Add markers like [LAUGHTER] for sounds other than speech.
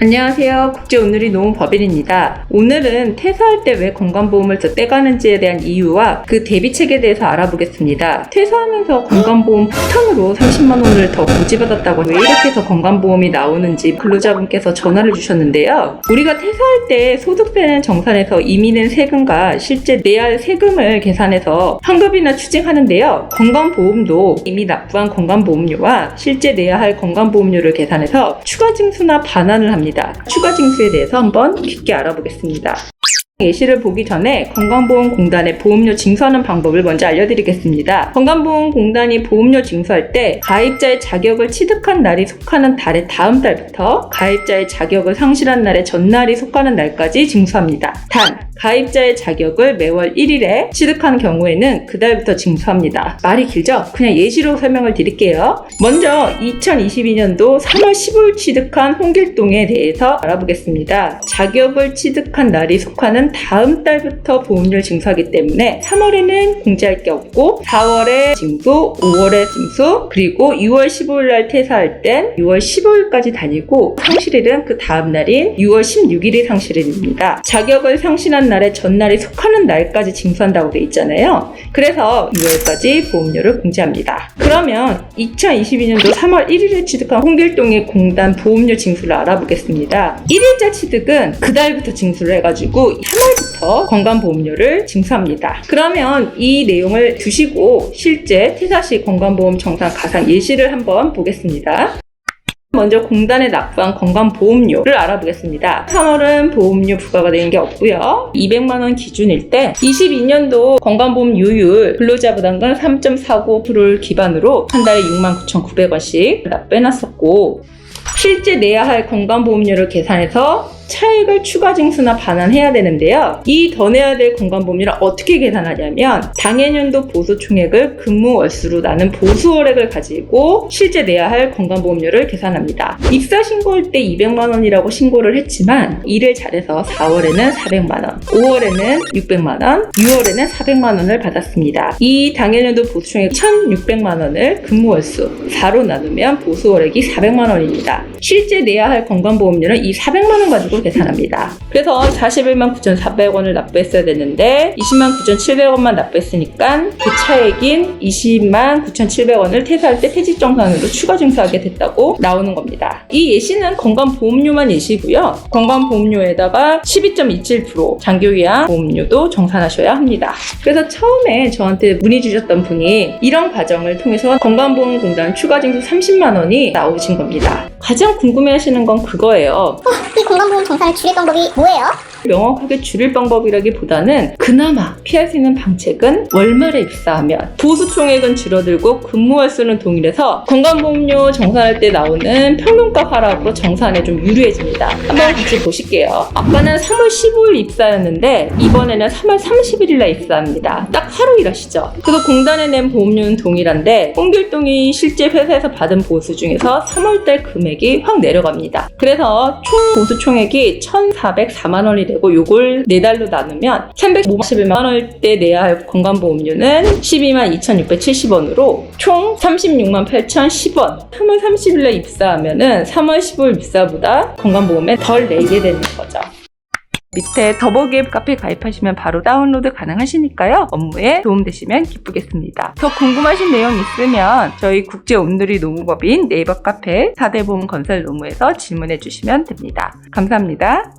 안녕하세요. 국제오늘이 노무 법인입니다. 오늘은 퇴사할 때 왜 건강보험을 더 떼가는지에 대한 이유와 그 대비책에 대해서 알아보겠습니다. 퇴사하면서 건강보험 폭탄으로 30만 원을 더 고지받았다고 왜 이렇게 해서 건강보험이 나오는지 근로자분께서 전화를 주셨는데요. 우리가 퇴사할 때 소득세는 정산해서 이미 낸 세금과 실제 내야 할 세금을 계산해서 환급이나 추징하는데요. 건강보험도 이미 납부한 건강보험료와 실제 내야 할 건강보험료를 계산해서 추가 징수나 반환을 합니다. 추가 징수에 대해서 한번 깊게 알아보겠습니다. 예시를 보기 전에 건강보험공단의 보험료 징수하는 방법을 먼저 알려드리겠습니다. 건강보험공단이 보험료 징수할 때 가입자의 자격을 취득한 날이 속하는 달의 다음 달부터 가입자의 자격을 상실한 날의 전날이 속하는 날까지 징수합니다. 단, 가입자의 자격을 매월 1일에 취득한 경우에는 그달부터 징수합니다. 말이 길죠? 그냥 예시로 설명을 드릴게요. 먼저 2022년도 3월 15일 취득한 홍길동에 대해서 알아보겠습니다. 자격을 취득한 날이 속하는 다음 달부터 보험료를 징수하기 때문에 3월에는 공제할 게 없고 4월에 징수, 5월에 징수, 그리고 6월 15일 날 퇴사할 땐 6월 15일까지 다니고 상실일은 그 다음 날인 6월 16일이 상실일입니다. 자격을 상실한 날의 전날이 속하는 날까지 징수한다고 돼 있잖아요. 그래서 6월까지 보험료를 공제합니다. 그러면 2022년도 3월 1일에 취득한 홍길동의 공단 보험료 징수를 알아보겠습니다. 1일자 취득은 그달부터 징수를 해가지고 3월부터 건강보험료를 징수합니다. 그러면 이 내용을 두시고 실제 퇴사 시 건강보험 정산 가상 예시를 한번 보겠습니다. 먼저 공단에 납부한 건강보험료를 알아보겠습니다. 3월은 보험료 부과가 되는 게 없고요. 200만 원 기준일 때 22년도 건강보험 유율 근로자 부담금 3.49%를 기반으로 한 달에 69,900원씩 납부해놨었고 실제 내야 할 건강보험료를 계산해서 차액을 추가 징수나 반환해야 되는데요. 이 더 내야 될 건강보험료를 어떻게 계산하냐면 당해년도 보수 총액을 근무 월수로 나눈 보수 월액을 가지고 실제 내야 할 건강 보험료를 계산합니다. 입사 신고할 때 200만 원이라고 신고를 했지만 일을 잘해서 4월에는 400만 원, 5월에는 600만 원, 6월에는 400만 원을 받았습니다. 이 당해년도 보수 총액 1,600만 원을 근무 월수 4로 나누면 보수 월액이 400만 원입니다. 실제 내야 할 건강보험료는 이 400만 원 가지고 계산합니다. 그래서 41만 9,400원을 납부했어야 되는데 20만 9,700원만 납부했으니까 그 차액인 20만 9,700원을 퇴사할 때 퇴직정산으로 추가 징수하게 됐다고 나오는 겁니다. 이 예시는 건강보험료만 예시고요. 건강보험료에다가 12.27% 장기요양 보험료도 정산하셔야 합니다. 그래서 처음에 저한테 문의 주셨던 분이 이런 과정을 통해서 건강보험공단 추가 징수 30만 원이 나오신 겁니다. 가장 궁금해하시는 건 그거예요. [LAUGHS] 이 건강보험 정산을 줄일 방법이 뭐예요? 명확하게 줄일 방법이라기보다는 그나마 피할 수 있는 방책은 월말에 입사하면 보수 총액은 줄어들고 근무할 수는 동일해서 건강보험료 정산할 때 나오는 평균가 하락으로 정산에 좀 유리해집니다. 한번 같이 보실게요. 아까는 3월 15일 입사였는데 이번에는 3월 31일 날 입사합니다. 딱 하루 일하시죠. 그래서 공단에 낸 보험료는 동일한데 홍길동이 실제 회사에서 받은 보수 중에서 3월달 금액이 확 내려갑니다. 그래서 총 보수 총액이 1,404만 원이 되고 요걸 네 달로 나누면 351만 원대 내야 할 건강보험료는 12만 2,670원으로 총 36만 8,010원. 3월 30일에 입사하면은 3월 15일 입사보다 건강보험에 덜 내게 되는 거죠. 밑에 더보기앱 카페 가입하시면 바로 다운로드 가능하시니까요. 업무에 도움되시면 기쁘겠습니다. 더 궁금하신 내용 있으면 저희 국제 온누리 노무법인 네이버 카페 4대 보험 건설 노무에서 질문해 주시면 됩니다. 감사합니다.